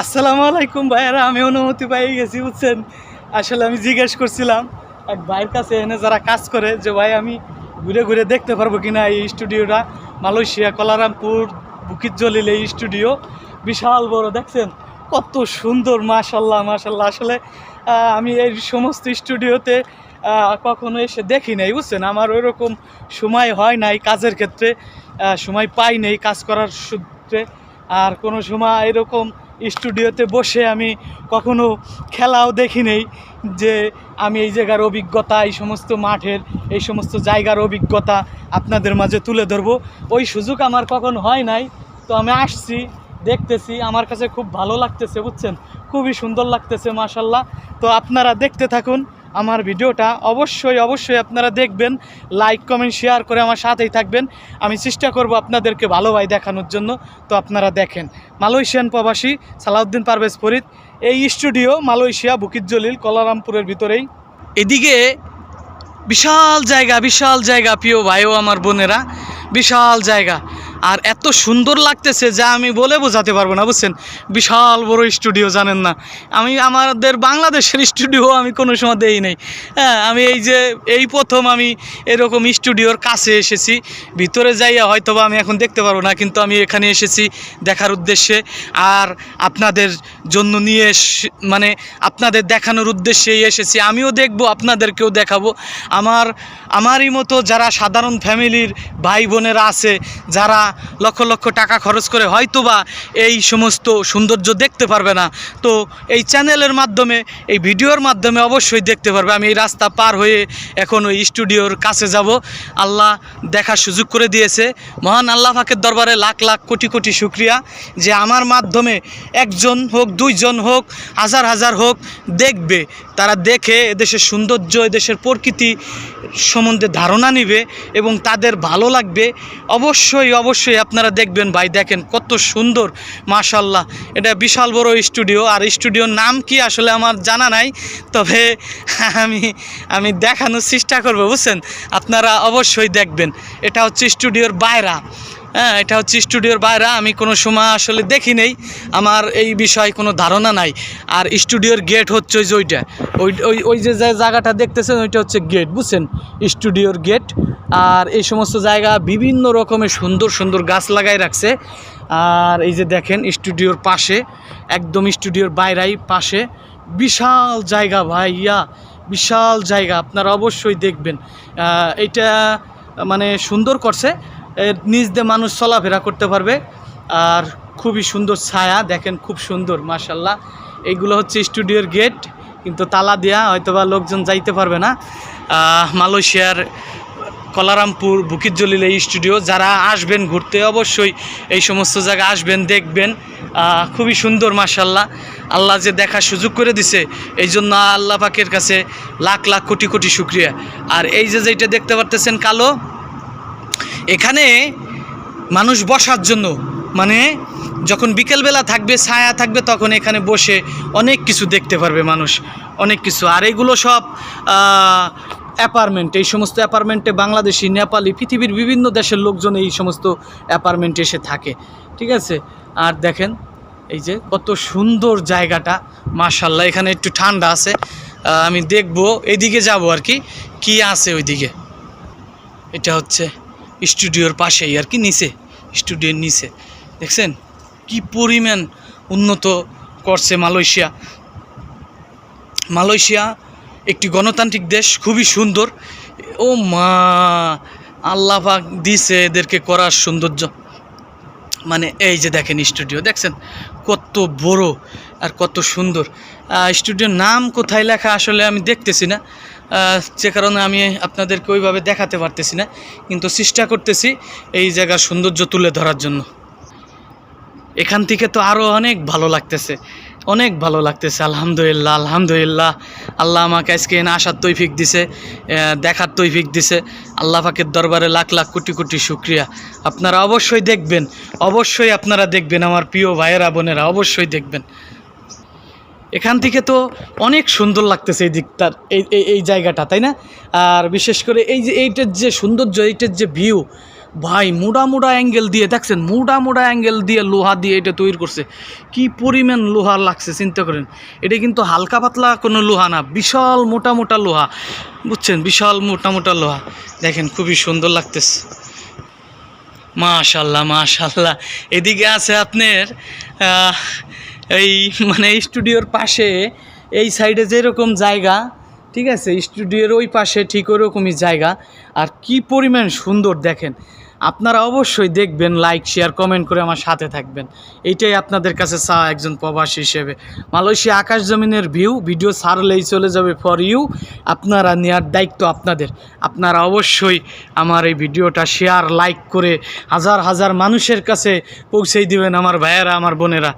আসসালামু আলাইকুম ভাইয়ারা, আমি অনুমতি পেয়ে গেছি, বুঝছেন? আসলে আমি জিজ্ঞেস করছিলাম, এক ভাইয়ের কাছে এনে যারা কাজ করে, যে ভাই, আমি ঘুরে ঘুরে দেখতে পারব কিনা এই স্টুডিওটা? মালয়েশিয়া, কলারামপুর বুকিত জলিল এই স্টুডিও, বিশাল বড়, দেখছেন? কত সুন্দর, মাশাল্লাহ মাশাল্লাহ। আসলে আমি এই সমস্ত স্টুডিওতে কখনো এসে দেখি নাই, বুঝছেন? আমার ওইরকম সময় হয় নাই কাজের ক্ষেত্রে সময় পাই নেই কাজ করার সূত্রে। আর কোনো সময় এরকম স্টুডিওতে বসে আমি কখনো খেলাও দেখি নেই যে আমি এই জায়গার অভিজ্ঞতা, এই সমস্ত মাঠের, এই সমস্ত জায়গার অভিজ্ঞতা আপনাদের মাঝে তুলে ধরবো। ওই সুযোগ আমার কখন হয় নাই। তো আমি আসছি, দেখতেছি, আমার কাছে খুব ভালো লাগতেছে, বুঝছেন? খুবই সুন্দর লাগতেছে মাশাল্লাহ তো আপনারা দেখতে থাকুন। আমার ভিডিওটা অবশ্যই অবশ্যই আপনারা দেখবেন লাইক কমেন্ট শেয়ার করে আমার সাথেই থাকবেন। আমি চেষ্টা করব আপনাদেরকে ভালো ভাই দেখানোর জন্য, তো আপনারা দেখেন। মালয়েশিয়ান প্রবাসী সালাউদ্দিন পারভেজ ফরিদ, এই স্টুডিও মালয়েশিয়া বুকিত জলিল কলারামপুরের ভিতরেই। এদিকে বিশাল জায়গা বিশাল জায়গা, প্রিয় ভাইও আমার বোনেরা, বিশাল জায়গা। আর এত সুন্দর লাগতেছে যা আমি বলে বোঝাতে পারব না, বুঝছেন? বিশাল বড় স্টুডিও জানেন না? আমি, আমাদের বাংলাদেশের স্টুডিও আমি কোনো সময় দেই নাই। হ্যাঁ আমি এই যে, এই প্রথম আমি এরকম স্টুডিওর কাছে এসেছি। ভিতরে যাইয়া হয়তো আমি এখন দেখতে পারব না, কিন্তু আমি এখানে এসেছি দেখার উদ্দেশ্যে। আর আপনাদের জন্য নিয়ে মানে আপনাদের দেখানোর উদ্দেশ্যেই এসেছি। আমিও দেখব, আপনাদেরকেও দেখাবো। আমার, আমারই মতো যারা সাধারণ ফ্যামিলির ভাই বোনেরা আছে, যারা লক্ষ লক্ষ টাকা খরচ করে হয়তোবা এই সমস্ত সৌন্দর্য দেখতে পারবে না। তো এই চ্যানেলের মাধ্যমে, এই ভিডিওর মাধ্যমে অবশ্যই দেখতে পারবে। আমি এই রাস্তা পার হয়ে এখন ওই স্টুডিওর কাছে যাব। আল্লাহ দেখার সুযোগ করে দিয়েছে। মহান আল্লাহ ফাঁকের দরবারে লাখ লাখ কোটি কোটি শুক্রিয়া যে আমার মাধ্যমে একজন হোক, দুইজন হোক, হাজার হাজার হোক দেখবে। তারা দেখে এদেশের সৌন্দর্য, এদেশের প্রকৃতি সম্বন্ধে ধারণা নিবে এবং তাদের ভালো লাগবে। অবশ্যই অবশ্যই আপনারা দেখবেন ভাই, দেখেন কত সুন্দর মাশাল্লাহ এটা বিশাল বড় স্টুডিও, আর স্টুডিওর নাম কি আসলে আমার জানা নাই, তবে আমি আমি দেখানোর চেষ্টা করব, বুঝছেন? আপনারা অবশ্যই দেখবেন। এটা হচ্ছে স্টুডিওর বাইরা। হ্যাঁ এটা হচ্ছে স্টুডিওর বাইরে, আমি কোনো সময় আসলে দেখি নেই। আমার এই বিষয়ে কোনো ধারণা নাই। আর স্টুডিওর গেট হচ্ছে ওই যে ওইটা। ওই ওই ওই যে জায়গাটা দেখতেছেন, ওইটা হচ্ছে গেট বুঝছেন? স্টুডিওর গেট আর এই সমস্ত জায়গা বিভিন্ন রকমের সুন্দর সুন্দর গাছ লাগাই রাখছে। আর এই যে দেখেন, স্টুডিওর পাশে, একদম স্টুডিওর বাইরাই পাশে, বিশাল জায়গা ভাইয়া, বিশাল জায়গা, আপনারা অবশ্যই দেখবেন। এটা মানে সুন্দর করছে। নিচ দিয়ে মানুষ চলাফেরা করতে পারবে। আর খুবই সুন্দর ছায়া, দেখেন খুব সুন্দর মাশাল্লাহ এইগুলো হচ্ছে স্টুডিওর গেট, কিন্তু তালা দেওয়া হয়তো বা লোকজন যাইতে পারবে না। মালয়েশিয়ার কলারামপুর বুকিত জলিল এই স্টুডিও, যারা আসবেন ঘুরতে অবশ্যই এই সমস্ত জায়গা আসবেন, দেখবেন। খুবই সুন্দর মাশাল্লাহ আল্লাহ যে দেখার সুযোগ করে দিছে, এই জন্য আল্লাহ পাকের কাছে লাখ লাখ কোটি কোটি শুক্রিয়া। আর এই যে যেটা দেখতে পারতেছেন কালো এখানে মানুষ বসার জন্য মানে যখন বিকেলবেলা থাকবে, ছায়া থাকবে, তখন এখানে বসে অনেক কিছু দেখতে পারবে মানুষ, অনেক কিছু। আর এগুলো সব অ্যাপার্টমেন্ট, এই সমস্ত অ্যাপার্টমেন্টে বাংলাদেশি, নেপালি, পৃথিবীর বিভিন্ন দেশের লোকজন এই সমস্ত অ্যাপার্টমেন্টে এসে থাকে, ঠিক আছে? আর দেখেন, এই যে কত সুন্দর জায়গাটা মাশাল্লাহ এখানে একটু ঠান্ডা আছে আমি দেখব, এদিকে যাব আর কি কি আছে ওইদিকে? এটা হচ্ছে স্টুডিওর পাশেই আর কি, নিচে, স্টুডিওর নিচে। দেখছেন? কি পরিমাণ উন্নত করছে মালয়েশিয়া। মালয়েশিয়া একটি গণতান্ত্রিক দেশ, খুবই সুন্দর। ও মা, আল্লাহ দিছে এদেরকে করার সৌন্দর্য। মানে এই যে দেখেন স্টুডিও, দেখছেন? কত বড় আর কত সুন্দর। স্টুডিওর নাম কোথায় লেখা আসলে আমি দেখতেছি না। যে কারণে আমি আপনাদেরকে ওইভাবে দেখাতে পারতেছি না। কিন্তু চেষ্টা করতেছি এই জায়গার সৌন্দর্য তুলে ধরার জন্য। এখান থেকে তো আরও অনেক ভালো লাগতেছে। অনেক ভালো লাগতেছে, আলহামদুলিল্লাহ আলহামদুলিল্লাহ। আল্লাহ আমাকে আজকে এনে আসার তৈফিক দিছে দেখার তৈফিক দিছে। আল্লাহ পাকের দরবারে লাখ লাখ কোটি কোটি শুক্রিয়া। আপনারা অবশ্যই দেখবেন, অবশ্যই আপনারা দেখবেন, আমার প্রিয় ভাইয়েরা, বোনেরা, অবশ্যই দেখবেন। এখান থেকে তো অনেক সুন্দর লাগতেছে এই দিকটার এই এই এই জায়গাটা, তাই না? আর বিশেষ করে এই যে, এইটার যে সৌন্দর্য, এইটার যে ভিউ ভাই, মোটা মোটা অ্যাঙ্গেল দিয়ে, দেখছেন? মোটা মোটা অ্যাঙ্গেল দিয়ে লোহা দিয়ে এটা তৈরি করছে। কি পরিমাণ লোহা লাগছে, চিন্তা করেন। এটা কিন্তু হালকা পাতলা কোনো লোহা না, বিশাল মোটা মোটা লোহা। বুঝছেন? বিশাল মোটা মোটা লোহা। দেখেন, খুবই সুন্দর লাগতেছে। মাশাল্লাহ মাশাল্লাহ। এদিকে আছে আপনার এই মানে স্টুডিওর পাশে, এই সাইডে যেরকম জায়গা ঠিক আছে, স্টুডিওর ওই পাশে ঠিক ওরকমই জায়গা। আর কি পরিমাণ সুন্দর দেখেন, আপনারা অবশ্যই দেখবেন লাইক শেয়ার কমেন্ট করে আমার সাথে থাকবেন। এইটাই আপনাদের কাছে চাওয়া একজন প্রবাসী হিসেবে। মালয়েশিয়া আকাশ জমিনের ভিউ ভিডিও ছাড়লেই চলে যাবে ফর ইউ আপনারা নেওয়ার দায়িত্ব আপনাদের। আপনারা অবশ্যই আমার এই ভিডিওটা শেয়ার লাইক করে হাজার হাজার মানুষের কাছে পৌঁছেই দিবেন, আমার ভাইয়েরা, আমার বোনেরা।